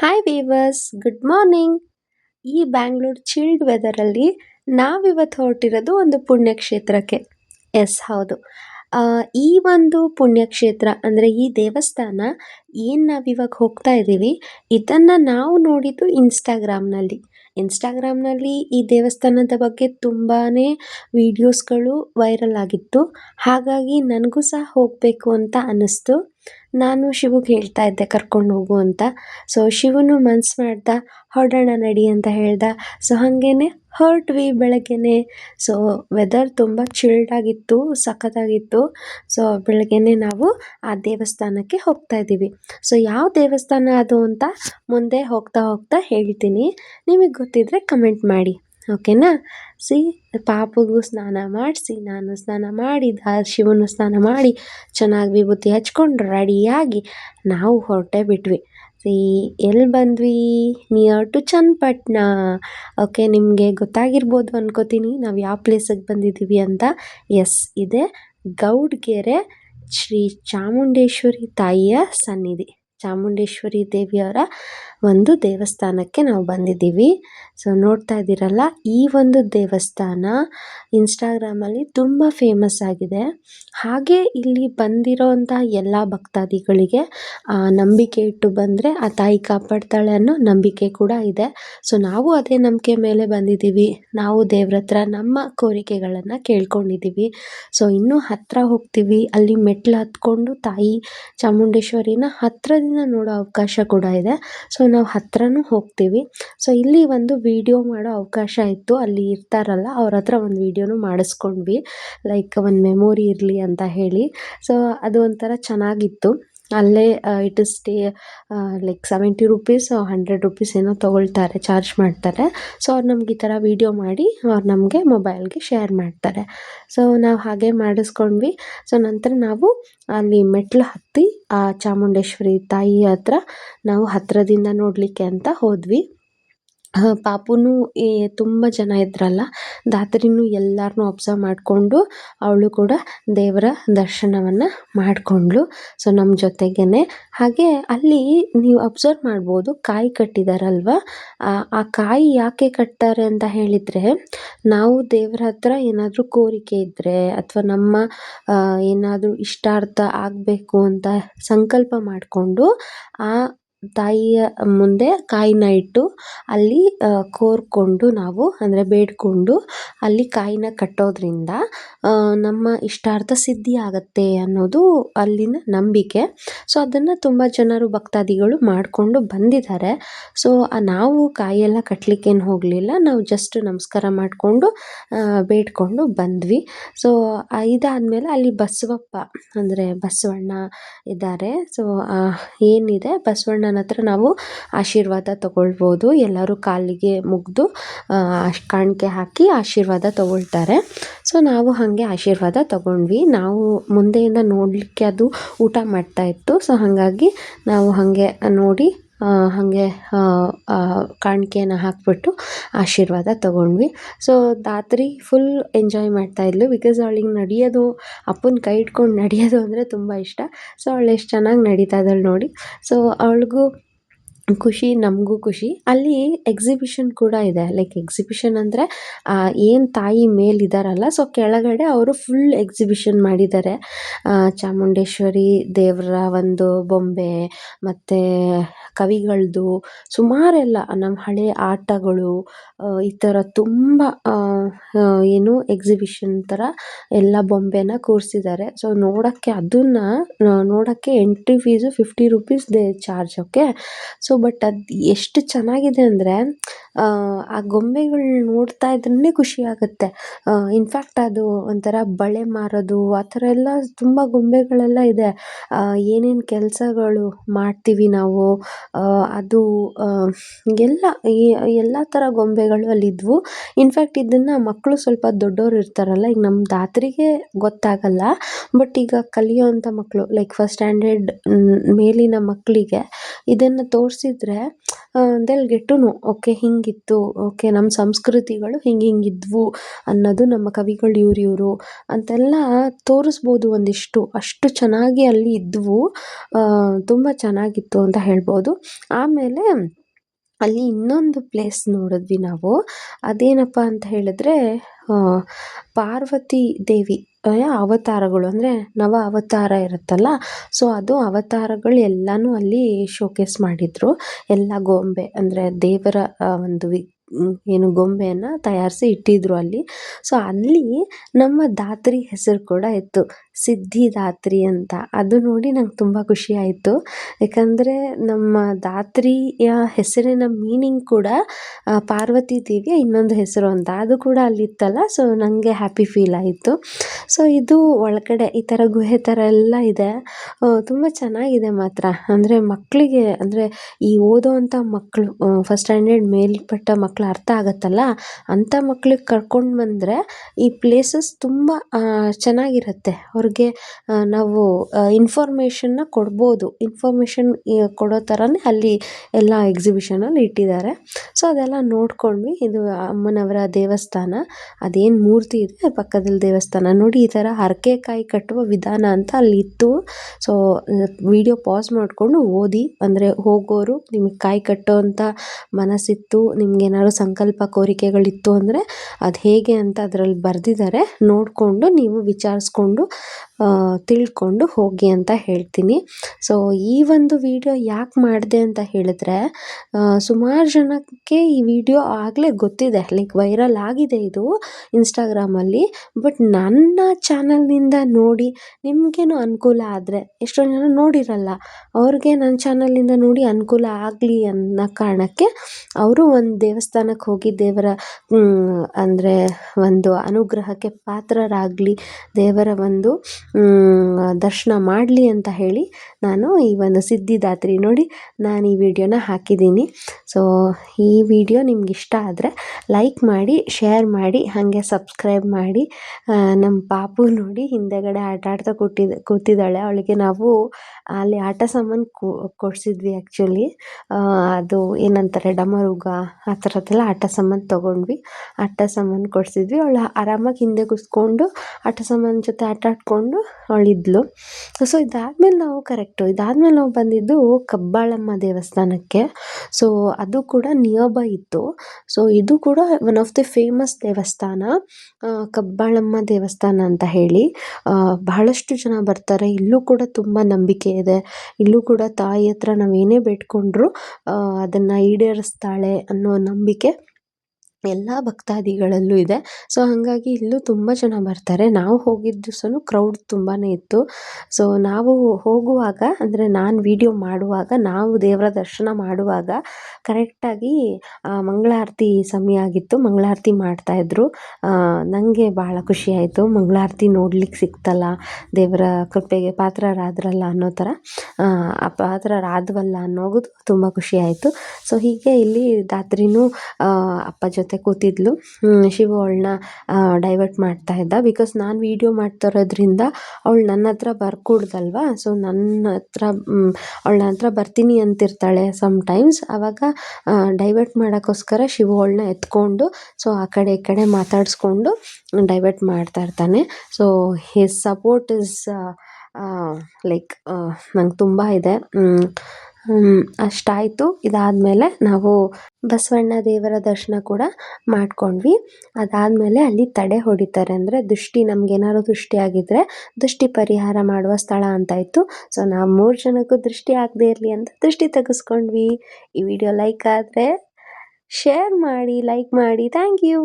Hi viewers good morning ಈ Bangalore chilled ವೆದರಲ್ಲಿ ನಾವಿವತ್ತು ಹೊರಟಿರೋದು ಒಂದು ಪುಣ್ಯಕ್ಷೇತ್ರಕ್ಕೆ. ಎಸ್ ಹೌದು. ಈ ಒಂದು ಪುಣ್ಯಕ್ಷೇತ್ರ ಅಂದರೆ ಈ ದೇವಸ್ಥಾನ ಏನು ನಾವಿವಾಗ ಹೋಗ್ತಾ ಇದ್ದೀವಿ ಇದನ್ನು ನಾವು ನೋಡಿದ್ದು ಇನ್ಸ್ಟಾಗ್ರಾಮ್ನಲ್ಲಿ ಇನ್ಸ್ಟಾಗ್ರಾಮ್ನಲ್ಲಿ ಈ ದೇವಸ್ಥಾನದ ಬಗ್ಗೆ ತುಂಬಾ ವೀಡಿಯೋಸ್ಗಳು ವೈರಲ್ ಆಗಿತ್ತು. ಹಾಗಾಗಿ ನನಗೂ ಸಹ ಹೋಗಬೇಕು ಅಂತ ಅನ್ನಿಸ್ತು. ನಾನು ಶಿವಗೆ ಹೇಳ್ತಾ ಇದ್ದೆ, ಕರ್ಕೊಂಡು ಹೋಗು ಅಂತ. ಸೊ ಶಿವನು ಮನ್ಸು ಮಾಡ್ದ, ಹೊರಡೋಣ ನಡಿ ಅಂತ ಹೇಳ್ದ. ಸೊ ಹಾಗೇನೆ, ಹೊರಟ್ವಿ ಬೆಳಗ್ಗೆನೆ. ಸೊ ವೆದರ್ ತುಂಬ ಚಿಲ್ಡಾಗಿತ್ತು ಸಖತ್ತಾಗಿತ್ತು. ಸೊ ಬೆಳಗ್ಗೆನೆ ನಾವು ಆ ದೇವಸ್ಥಾನಕ್ಕೆ ಹೋಗ್ತಾ ಇದ್ದೀವಿ. ಸೊ ಯಾವ ದೇವಸ್ಥಾನ ಅದು ಅಂತ ಮುಂದೆ ಹೋಗ್ತಾ ಹೋಗ್ತಾ ಹೇಳ್ತೀನಿ. ನಿಮಗೆ ಗೊತ್ತಿದ್ರೆ ಕಮೆಂಟ್ ಮಾಡಿ. ಓಕೆನಾ? ಸಿ, ಪಾಪಗೂ ಸ್ನಾನ ಮಾಡಿಸಿ ನಾನು ಸ್ನಾನ ಮಾಡಿದ ಶಿವನು ಸ್ನಾನ ಮಾಡಿ, ಚೆನ್ನಾಗಿ ವಿಭೂತಿ ಹಚ್ಕೊಂಡು ರೆಡಿಯಾಗಿ ನಾವು ಹೊರಟೇ ಬಿಟ್ವಿ. ಸಿ ಎಲ್ಲಿ ಬಂದ್ವಿ? ನಿಯರ್ ಟು ಚನ್ನಪಟ್ಟಣ ಓಕೆ, ನಿಮಗೆ ಗೊತ್ತಾಗಿರ್ಬೋದು ಅನ್ಕೋತೀನಿ. ನಾವು ಯಾವ ಪ್ಲೇಸಿಗೆ ಬಂದಿದ್ದೀವಿ ಅಂತ. ಎಸ್, ಇದೆ. ಗೌಡ್ಗೆರೆ ಶ್ರೀ ಚಾಮುಂಡೇಶ್ವರಿ ತಾಯಿಯ ಸನ್ನಿಧಿ. ಚಾಮುಂಡೇಶ್ವರಿ ದೇವಿಯವರ ಒಂದು ದೇವಸ್ಥಾನಕ್ಕೆ ನಾವು ಬಂದಿದ್ದೀವಿ. ಸೊ ನೋಡ್ತಾ ಇದ್ದೀರಲ್ಲ, ಈ ಒಂದು ದೇವಸ್ಥಾನ ಇನ್ಸ್ಟಾಗ್ರಾಮಲ್ಲಿ ತುಂಬ ಫೇಮಸ್ ಆಗಿದೆ. ಹಾಗೆ ಇಲ್ಲಿ ಬಂದಿರೋಂಥ ಎಲ್ಲ ಭಕ್ತಾದಿಗಳಿಗೆ ನಂಬಿಕೆ ಇಟ್ಟು ಬಂದರೆ ಆ ತಾಯಿ ಕಾಪಾಡ್ತಾಳೆ ಅನ್ನೋ ನಂಬಿಕೆ ಕೂಡ ಇದೆ. ಸೊ ನಾವು ಅದೇ ನಂಬಿಕೆ ಮೇಲೆ ಬಂದಿದ್ದೀವಿ. ನಾವು ದೇವ್ರ ಹತ್ರ ನಮ್ಮ ಕೋರಿಕೆಗಳನ್ನು ಕೇಳ್ಕೊಂಡಿದ್ದೀವಿ. ಸೊ ಇನ್ನೂ ಹತ್ತಿರ ಹೋಗ್ತೀವಿ. ಅಲ್ಲಿ ಮೆಟ್ಲು ಹತ್ಕೊಂಡು ತಾಯಿ ಚಾಮುಂಡೇಶ್ವರಿನ ಹತ್ತಿರದಿಂದ ನೋಡೋ ಅವಕಾಶ ಕೂಡ ಇದೆ. ಸೊ ನಾವು ಹತ್ರನೂ ಹೋಗ್ತೀವಿ. ಸೊ ಇಲ್ಲಿ ಒಂದು ವಿಡಿಯೋ ಮಾಡೋ ಅವಕಾಶ ಇತ್ತು. ಅಲ್ಲಿ ಇರ್ತಾರಲ್ಲ, ಅವ್ರ ಹತ್ರ ಒಂದು ವಿಡಿಯೋನು ಮಾಡಿಸ್ಕೊಂಡ್ವಿ. ಲೈಕ್ ಒಂದು ಮೆಮೊರಿ ಇರಲಿ ಅಂತ ಹೇಳಿ. ಸೊ ಅದು ಒಂಥರ ಚೆನ್ನಾಗಿತ್ತು. ಅಲ್ಲೇ it is stay like seventy rupees hundred rupees ಏನೋ ತೊಗೊಳ್ತಾರೆ ಚಾರ್ಜ್ ಮಾಡ್ತಾರೆ. ಸೊ ಅವ್ರು ನಮ್ಗೆ ಈ ಥರ ವಿಡಿಯೋ ಮಾಡಿ, ಅವ್ರು ನಮಗೆ ಮೊಬೈಲ್ಗೆ ಶೇರ್ ಮಾಡ್ತಾರೆ. ಸೊ ನಾವು ಹಾಗೆ ಮಾಡಿಸ್ಕೊಂಡ್ವಿ. ಸೊ ನಂತರ ನಾವು ಅಲ್ಲಿ ಮೆಟ್ಲು ಹತ್ತಿ, ಆ ಚಾಮುಂಡೇಶ್ವರಿ ತಾಯಿ ಹತ್ರ ನಾವು ಹತ್ತಿರದಿಂದ ನೋಡಲಿಕ್ಕೆ ಅಂತ ಹೋದ್ವಿ. ಪಾಪುನು ಈ ತುಂಬ ಜನ ಇದ್ರಲ್ಲ ದಾತ್ರಿನೂ ಎಲ್ಲರನ್ನೂ ಅಬ್ಸರ್ವ್ ಮಾಡಿಕೊಂಡು ಅವಳು ಕೂಡ ದೇವರ ದರ್ಶನವನ್ನು ಮಾಡಿಕೊಂಡ್ಳು. ಸೊ ನಮ್ಮ ಜೊತೆಗೇ ಹಾಗೆ ಅಲ್ಲಿ ನೀವು ಅಬ್ಸರ್ವ್ ಮಾಡ್ಬೋದು, ಕಾಯಿ ಕಟ್ಟಿದಾರಲ್ವ? ಆ ಕಾಯಿ ಯಾಕೆ ಕಟ್ತಾರೆ ಅಂತ ಹೇಳಿದರೆ, ನಾವು ದೇವರ ಹತ್ರ ಏನಾದರೂ ಕೋರಿಕೆ ಇದ್ದರೆ ಅಥವಾ ನಮ್ಮ ಏನಾದರೂ ಇಷ್ಟಾರ್ಥ ಆಗಬೇಕು ಅಂತ ಸಂಕಲ್ಪ ಮಾಡಿಕೊಂಡು ಆ ತಾಯಿಯ ಮುಂದೆ ಕಾಯಿನ ಇಟ್ಟು ಅಲ್ಲಿ ಕೋರಿಕೊಂಡು ನಾವು, ಅಂದರೆ ಬೇಡಿಕೊಂಡು ಅಲ್ಲಿ ಕಾಯಿನ ಕಟ್ಟೋದ್ರಿಂದ ನಮ್ಮ ಇಷ್ಟಾರ್ಥ ಸಿದ್ಧಿ ಆಗತ್ತೆ ಅನ್ನೋದು ಅಲ್ಲಿನ ನಂಬಿಕೆ. ಸೊ ಅದನ್ನು ತುಂಬ ಜನರು, ಭಕ್ತಾದಿಗಳು ಮಾಡಿಕೊಂಡು ಬಂದಿದ್ದಾರೆ. ಸೊ ನಾವು ಕಾಯಿಯೆಲ್ಲ ಕಟ್ಟಲಿಕ್ಕೇನು ಹೋಗಲಿಲ್ಲ. ನಾವು ಜಸ್ಟ್ ನಮಸ್ಕಾರ ಮಾಡಿಕೊಂಡು ಬೇಡಿಕೊಂಡು ಬಂದ್ವಿ. ಸೊ ಇದಾದಮೇಲೆ ಅಲ್ಲಿ ಬಸವಪ್ಪ, ಅಂದರೆ ಬಸವಣ್ಣ ಇದ್ದಾರೆ. ಸೊ ಏನಿದೆ? ಬಸವಣ್ಣನ ಹತ್ರ ನಾವು ಆಶೀರ್ವಾದ ತಗೊಳ್ಬೋದು. ಎಲ್ಲರೂ ಕಾಲಿಗೆ ಮುಗಿದು ಕಾಣಿಕೆ ಹಾಕಿ ಆಶೀರ್ವಾದ ತಗೊಳ್ತಾರೆ. ಸೊ, ನಾವು ಹಾಗೆ ಆಶೀರ್ವಾದ ತಗೊಂಡ್ವಿ. ನಾವು ಮುಂದೆಯಿಂದ ನೋಡಲಿಕ್ಕೆ ಅದು ಊಟ ಮಾಡ್ತಾ ಇತ್ತು. ಸೊ, ಹಾಗಾಗಿ ನಾವು ಹಾಗೆ ನೋಡಿ ಹಾಗೆ ಕಾಣಿಕೆಯನ್ನು ಹಾಕಿಬಿಟ್ಟು ಆಶೀರ್ವಾದ ತಗೊಂಡ್ವಿ. ಸೊ ದಾತ್ರಿ ಫುಲ್ ಎಂಜಾಯ್ ಮಾಡ್ತಾ ಇದ್ಲು ಬಿಕಾಸ್ ಅವಳಿಗೆ ನಡೆಯೋದು, ಅಪ್ಪನ ಕೈ ಇಟ್ಕೊಂಡು ನಡೆಯೋದು ಅಂದರೆ ತುಂಬ ಇಷ್ಟ. ಸೊ ಅವಳು ಎಷ್ಟು ಚೆನ್ನಾಗಿ ನಡೀತಾ ಇದ್ದಾಳೆ ನೋಡಿ. ಸೊ ಅವಳಿಗೂ ಖುಷಿ, ನಮಗೂ ಖುಷಿ. ಅಲ್ಲಿ ಎಕ್ಸಿಬಿಷನ್ ಕೂಡ ಇದೆ. ಲೈಕ್ ಎಕ್ಸಿಬಿಷನ್ ಅಂದರೆ ಏನು ತಾಯಿ ಮೇಲಿದ್ದಾರಲ್ಲ ಸೊ ಕೆಳಗಡೆ ಅವರು ಫುಲ್ ಎಕ್ಸಿಬಿಷನ್ ಮಾಡಿದ್ದಾರೆ. ಚಾಮುಂಡೇಶ್ವರಿ ದೇವರ ಒಂದು ಬೊಂಬೆ, ಮತ್ತು ಕವಿಗಳದ್ದು ಸುಮಾರೆಲ್ಲ ನಮ್ಮ ಹಳೆ ಆಟಗಳು ಈ ಥರ ತುಂಬ ಏನು ಎಕ್ಸಿಬಿಷನ್ ಥರ ಎಲ್ಲ ಬೊಂಬೆನ ಕೂರಿಸಿದ್ದಾರೆ. ಸೊ ನೋಡೋಕ್ಕೆ, ಅದನ್ನು ನೋಡೋಕ್ಕೆ entry fees fifty rupees they charge okay so but ಅದು ಎಷ್ಟು ಚೆನ್ನಾಗಿದೆ ಅಂದರೆ, ಆ ಗೊಂಬೆಗಳು ನೋಡ್ತಾ ಇದ್ರೇ ಖುಷಿ ಆಗುತ್ತೆ. ಇನ್ಫ್ಯಾಕ್ಟ್ ಅದು ಒಂಥರ ಬಳೆ ಮಾರೋದು, ಆ ಥರ ಎಲ್ಲ ತುಂಬ ಗೊಂಬೆಗಳೆಲ್ಲ ಇದೆ. ಏನೇನು ಕೆಲಸಗಳು ಮಾಡ್ತೀವಿ ನಾವು ಅದು ಎಲ್ಲ ಎಲ್ಲ ಥರ ಗೊಂಬೆಗಳು ಅಲ್ಲಿದ್ವು ಇನ್ಫ್ಯಾಕ್ಟ್ ಇದನ್ನು ಮಕ್ಕಳು ಸ್ವಲ್ಪ ದೊಡ್ಡವರು ಇರ್ತಾರಲ್ಲ, ಈಗ ನಮ್ಮ ದಾತ್ರಿಗೆ ಗೊತ್ತಾಗಲ್ಲ. ಬಟ್ ಈಗ ಕಲಿಯೋವಂಥ ಮಕ್ಕಳು ಲೈಕ್ ಫಸ್ಟ್ ಸ್ಟ್ಯಾಂಡರ್ಡ್ ಮೇಲಿನ ಮಕ್ಕಳಿಗೆ ಇದನ್ನು ತೋರಿಸಿ ತೋರಿಸಿದ್ರೆ ದೆಲ್ ಗೆಟ್ ಓಕೆ ಹಿಂಗಿತ್ತು ಓಕೆ ನಮ್ಮ ಸಂಸ್ಕೃತಿಗಳು ಹಿಂಗೆ ಹಿಂಗಿದ್ವು ಅನ್ನೋದು ನಮ್ಮ ಕವಿಗಳು ಇವ್ರು ಇವರು ಅಂತೆಲ್ಲ ತೋರಿಸ್ಬೋದು ಒಂದಿಷ್ಟು. ಅಷ್ಟು ಚೆನ್ನಾಗಿ ಅಲ್ಲಿ ಇದ್ವು ತುಂಬ ಚೆನ್ನಾಗಿತ್ತು ಅಂತ ಹೇಳ್ಬೋದು. ಆಮೇಲೆ ಅಲ್ಲಿ ಇನ್ನೊಂದು ಪ್ಲೇಸ್ ನೋಡಿದ್ವಿ ನಾವು. ಅದೇನಪ್ಪ ಅಂತ ಹೇಳಿದ್ರೆ ಪಾರ್ವತಿ ದೇವಿ ಅವತಾರಗಳು. ಅಂದರೆ ನವ ಅವತಾರ ಇರುತ್ತಲ್ಲ ಸೊ ಅದು ಅವತಾರಗಳು ಎಲ್ಲನೂ ಅಲ್ಲಿ ಶೋಕೇಸ್ ಮಾಡಿದ್ರು. ಎಲ್ಲ ಗೊಂಬೆ, ಅಂದರೆ ದೇವರ ಒಂದು ವಿ ಏನು ಗೊಂಬೆಯನ್ನು ತಯಾರಿಸಿ ಇಟ್ಟಿದ್ರು ಅಲ್ಲಿ. ಸೊ ಅಲ್ಲಿ ನಮ್ಮ ದಾತ್ರಿ ಹೆಸರು ಕೂಡ ಇತ್ತು. ಸಿದ್ಧಿದಾತ್ರಿ ಅಂತ. ಅದು ನೋಡಿ ನಂಗೆ ತುಂಬ ಖುಷಿ ಆಯಿತು. ಯಾಕಂದರೆ ನಮ್ಮ ಧಾತ್ರಿಯ ಹೆಸರಿನ ಮೀನಿಂಗ್ ಕೂಡ ಪಾರ್ವತಿ ದೇವಿಯ ಇನ್ನೊಂದು ಹೆಸರು ಅಂತ. ಅದು ಕೂಡ ಅಲ್ಲಿತ್ತಲ್ಲ ಸೊ ನನಗೆ ಹ್ಯಾಪಿ ಫೀಲ್ ಆಯಿತು. ಸೊ ಇದು ಒಳಗಡೆ ಈ ಥರ ಗುಹೆ ಥರ ಎಲ್ಲ ಇದೆ. ತುಂಬ ಚೆನ್ನಾಗಿದೆ ಮಾತ್ರ. ಅಂದರೆ ಮಕ್ಕಳಿಗೆ, ಅಂದರೆ ಈ ಓದೋವಂಥ ಮಕ್ಕಳು ಫಸ್ಟ್ ಸ್ಟ್ಯಾಂಡರ್ಡ್ ಮೇಲ್ಪಟ್ಟ ಮಕ್ಕಳು ಅರ್ಥ ಆಗುತ್ತಲ್ಲ? ಅಂಥ ಮಕ್ಳಿಗೆ ಕರ್ಕೊಂಡು ಬಂದರೆ ಈ ಪ್ಲೇಸಸ್ ತುಂಬ ಚೆನ್ನಾಗಿರುತ್ತೆ. ಅವ್ರಿಗೆ ನಾವು ಇನ್ಫಾರ್ಮೇಷನ್ನ ಕೊಡ್ಬೋದು. ಇನ್ಫಾರ್ಮೇಷನ್ ಕೊಡೋ ಥರನೇ ಅಲ್ಲಿ ಎಲ್ಲ ಎಕ್ಸಿಬಿಷನಲ್ಲಿ ಇಟ್ಟಿದ್ದಾರೆ. ಸೊ ಅದೆಲ್ಲ ನೋಡ್ಕೊಂಡ್ವಿ. ಇದು ಅಮ್ಮನವರ ದೇವಸ್ಥಾನ. ಅದೇನು ಮೂರ್ತಿ ಇದೆ ಪಕ್ಕದಲ್ಲಿ ದೇವಸ್ಥಾನ. ನೋಡಿ, ಈ ಥರ ಹರಕೆ ಕಾಯಿ ಕಟ್ಟುವ ವಿಧಾನ ಅಂತ ಅಲ್ಲಿ ಇತ್ತು. ಸೊ ವಿಡಿಯೋ ಪಾಸ್ ಮಾಡಿಕೊಂಡು ಓದಿ. ಅಂದರೆ ಹೋಗೋರು ನಿಮಗೆ ಕಾಯಿ ಕಟ್ಟೋವಂಥ ಮನಸ್ಸಿತ್ತು. ನಿಮ್ಗೇನಾದ್ರು ಸಂಕಲ್ಪ ಕೋರಿಕೆಗಳಿತ್ತು ಅಂದರೆ ಅದು ಹೇಗೆ ಅಂತ ಅದರಲ್ಲಿ ಬರೆದಿದ್ದಾರೆ. ನೋಡಿಕೊಂಡು ನೀವು ವಿಚಾರಿಸ್ಕೊಂಡು ತಿಳ್ಕೊಂಡು ಹೋಗಿ ಅಂತ ಹೇಳ್ತೀನಿ. ಸೊ ಈ ಒಂದು ವಿಡಿಯೋ ಯಾಕೆ ಮಾಡಿದೆ ಅಂತ ಹೇಳಿದ್ರೆ ಸುಮಾರು ಜನಕ್ಕೆ ಈ ವಿಡಿಯೋ ಆಗಲೇ ಗೊತ್ತಿದೆ. ಲೈಕ್ ವೈರಲ್ ಆಗಿದೆ ಇದು ಇನ್ಸ್ಟಾಗ್ರಾಮಲ್ಲಿ ಬಟ್ ನನ್ನ ಚಾನಲ್ನಿಂದ ನೋಡಿ ನಿಮಗೇನು ಅನುಕೂಲ ಆದರೆ, ಎಷ್ಟೊಂದು ಜನ ನೋಡಿರಲ್ಲ, ಅವ್ರಿಗೆ ನನ್ನ ಚಾನಲ್ನಿಂದ ನೋಡಿ ಅನುಕೂಲ ಆಗಲಿ ಅನ್ನೋ ಕಾರಣಕ್ಕೆ ಅವರು ಒಂದು ದೇವಸ್ಥಾನಕ್ಕೆ ಹೋಗಿ ದೇವರ ಅಂದರೆ ಒಂದು ಅನುಗ್ರಹಕ್ಕೆ ಪಾತ್ರರಾಗಲಿ ದೇವರ ಒಂದು ದರ್ಶನ ಮಾಡಲಿ ಅಂತ ಹೇಳಿ ನಾನು ಈ ಒಂದು ಸಿದ್ಧಿದಾತ್ರಿ ನೋಡಿ ನಾನು ಈ ವಿಡಿಯೋನ ಹಾಕಿದ್ದೀನಿ. ಸೊ ಈ ವಿಡಿಯೋ ನಿಮ್ಗೆ ಇಷ್ಟ ಆದರೆ ಲೈಕ್ ಮಾಡಿ ಶೇರ್ ಮಾಡಿ, ಹಾಗೆ ಸಬ್ಸ್ಕ್ರೈಬ್ ಮಾಡಿ ನಮ್ಮ ಪಾಪು ನೋಡಿ ಹಿಂದೆಗಡೆ ಆಟ ಆಡ್ತಾ ಕೂತಿದ್ದ ಕೂತಿದ್ದಾಳೆ. ಅವಳಿಗೆ ನಾವು ಅಲ್ಲಿ ಆಟ ಸಾಮಾನು ಕೊಡಿಸಿದ್ವಿ ಆ್ಯಕ್ಚುಲಿ ಅದು ಏನಂತಾರೆ, ಡಮರುಗ, ಆ ಥರದ್ದೆಲ್ಲ ಆಟ ಸಾಮಾನು ತೊಗೊಂಡ್ವಿ. ಆಟ ಸಾಮಾನು ಕೊಡಿಸಿದ್ವಿ. ಅವಳು ಆರಾಮಾಗಿ ಹಿಂದೆ ಕೂತ್ಕೊಂಡು ಆಟ ಸಾಮಾನು ಜೊತೆ ಆಟ ಆಡಿಕೊಂಡು ಅವಳಿದ್ಲು. ಸೊ ಇದಾದ್ಮೇಲೆ ನಾವು ಕರೆಕ್ಟು ಇದಾದ್ಮೇಲೆ ನಾವು ಬಂದಿದ್ದು ಕಬ್ಬಾಳಮ್ಮ ದೇವಸ್ಥಾನಕ್ಕೆ. ಸೊ ಅದು ಕೂಡ ನಿಯರ್ ಬೈ ಇತ್ತು. ಸೊ ಇದು ಕೂಡ ಒನ್ ಆಫ್ ದಿ ಫೇಮಸ್ ದೇವಸ್ಥಾನ. ಕಬ್ಬಾಳಮ್ಮ ದೇವಸ್ಥಾನ ಅಂತ ಹೇಳಿ. ಬಹಳಷ್ಟು ಜನ ಬರ್ತಾರೆ. ಇಲ್ಲೂ ಕೂಡ ತುಂಬ ನಂಬಿಕೆ ಇದೆ. ಇಲ್ಲೂ ಕೂಡ ತಾಯಿ ಹತ್ರ ನಾವು ಏನೇ ಬೇಡ್ಕೊಂಡ್ರು ಅದನ್ನು ಈಡೇರಿಸ್ತಾಳೆ ಅನ್ನೋ ನಂಬಿಕೆ ಎಲ್ಲ ಭಕ್ತಾದಿಗಳಲ್ಲೂ ಇದೆ. ಸೊ ಹಾಗಾಗಿ ಇಲ್ಲೂ ತುಂಬ ಜನ ಬರ್ತಾರೆ. ನಾವು ಹೋಗಿದ್ದ ದಿವ್ಸನೂ ಕ್ರೌಡ್ ತುಂಬಾ ಇತ್ತು. ಸೊ ನಾವು ಹೋಗುವಾಗ, ಅಂದರೆ ನಾನು ವೀಡಿಯೋ ಮಾಡುವಾಗ, ನಾವು ದೇವರ ದರ್ಶನ ಮಾಡುವಾಗ ಕರೆಕ್ಟಾಗಿ ಮಂಗಳಾರತಿ ಸಮಯ ಆಗಿತ್ತು. ಮಂಗಳಾರತಿ ಮಾಡ್ತಾಯಿದ್ರು ನನಗೆ ಭಾಳ ಖುಷಿಯಾಯಿತು ಮಂಗಳಾರತಿ ನೋಡ್ಲಿಕ್ಕೆ ಸಿಕ್ತಲ್ಲ, ದೇವರ ಕೃಪೆಗೆ ಪಾತ್ರರಾದ್ರಲ್ಲ ಅನ್ನೋ ಥರ. ಪಾತ್ರರಾದ್ವಲ್ಲ ಅನ್ನೋದು ತುಂಬ ಖುಷಿಯಾಯಿತು ಸೊ ಹೀಗೆ ಇಲ್ಲಿ ದಾತ್ರಿನೂ ಅಪ್ಪ ಜೊತೆ ಜೊತೆ ಕೂತಿದ್ಲು. ಶಿವು ಅವಳನ್ನ ಡೈವರ್ಟ್ ಮಾಡ್ತಾ ಇದ್ದ. ಬಿಕಾಸ್ ನಾನು ವೀಡಿಯೋ ಮಾಡ್ತಾ ಇರೋದ್ರಿಂದ ಅವಳು ನನ್ನ ಹತ್ರ ಬರ್ಕೂಡ್ದಲ್ವಾ? ಸೊ ನನ್ನ ಹತ್ರ ಅವಳು ಹತ್ರ ಬರ್ತೀನಿ ಅಂತಿರ್ತಾಳೆ ಸಮ್ಟೈಮ್ಸ್ ಆವಾಗ ಡೈವರ್ಟ್ ಮಾಡೋಕ್ಕೋಸ್ಕರ ಶಿವು ಅವಳನ್ನ ಎತ್ಕೊಂಡು ಸೊ ಆ ಕಡೆ ಈ ಕಡೆ ಮಾತಾಡಿಸ್ಕೊಂಡು ಡೈವರ್ಟ್ ಮಾಡ್ತಾ ಇರ್ತಾನೆ. So his support is like ನಂಗೆ ತುಂಬ ಇದೆ. ಅಷ್ಟಾಯಿತು. ಇದಾದಮೇಲೆ ನಾವು ಬಸವಣ್ಣ ದೇವರ ದರ್ಶನ ಕೂಡ ಮಾಡ್ಕೊಂಡ್ವಿ. ಅದಾದಮೇಲೆ ಅಲ್ಲಿ ತಡೆ ಹೊಡಿತಾರೆ ಅಂದರೆ ದೃಷ್ಟಿ ನಮಗೇನಾದ್ರು ದೃಷ್ಟಿ ಆಗಿದ್ದರೆ ದೃಷ್ಟಿ ಪರಿಹಾರ ಮಾಡುವ ಸ್ಥಳ ಅಂತ ಇತ್ತು. ಸೊ ನಾವು ಮೂರು ಜನಕ್ಕೂ ದೃಷ್ಟಿ ಆಗದೆ ಇರಲಿ ಅಂತ ದೃಷ್ಟಿ ತೆಗೆಸ್ಕೊಂಡ್ವಿ. ಈ ವಿಡಿಯೋ ಲೈಕ್ ಆದರೆ ಶೇರ್ ಮಾಡಿ ಲೈಕ್ ಮಾಡಿ. Thank you